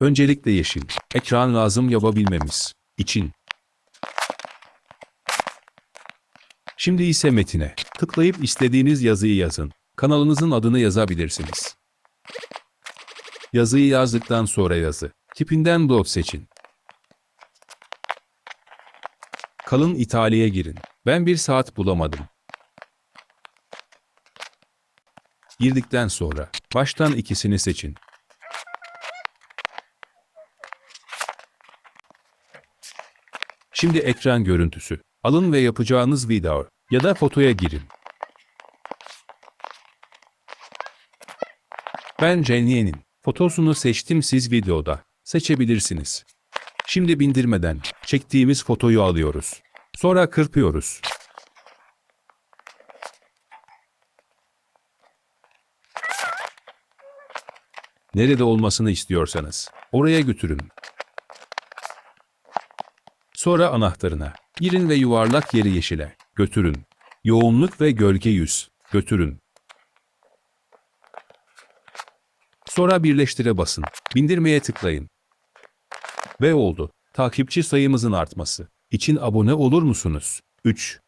Öncelikle yeşil. Ekran lazım yapabilmemiz için. Şimdi ise metine tıklayıp istediğiniz yazıyı yazın. Kanalınızın adını yazabilirsiniz. Yazıyı yazdıktan sonra yazı. Tipinden dot seçin. Kalın İtalya'ya girin. Ben bir saat bulamadım. Girdikten sonra baştan ikisini seçin. Şimdi ekran görüntüsü. Alın ve yapacağınız video ya da fotoya girin. Ben Jenny'nin fotosunu seçtim siz videoda. Seçebilirsiniz. Şimdi bindirmeden çektiğimiz fotoyu alıyoruz. Sonra kırpıyoruz. Nerede olmasını istiyorsanız oraya götürün. Sonra anahtarına girin ve yuvarlak yeri yeşile götürün. Yoğunluk ve gölge yüz götürün. Sonra birleştire basın. Bindirmeye tıklayın. Ve oldu. Takipçi sayımızın artması için abone olur musunuz? 3.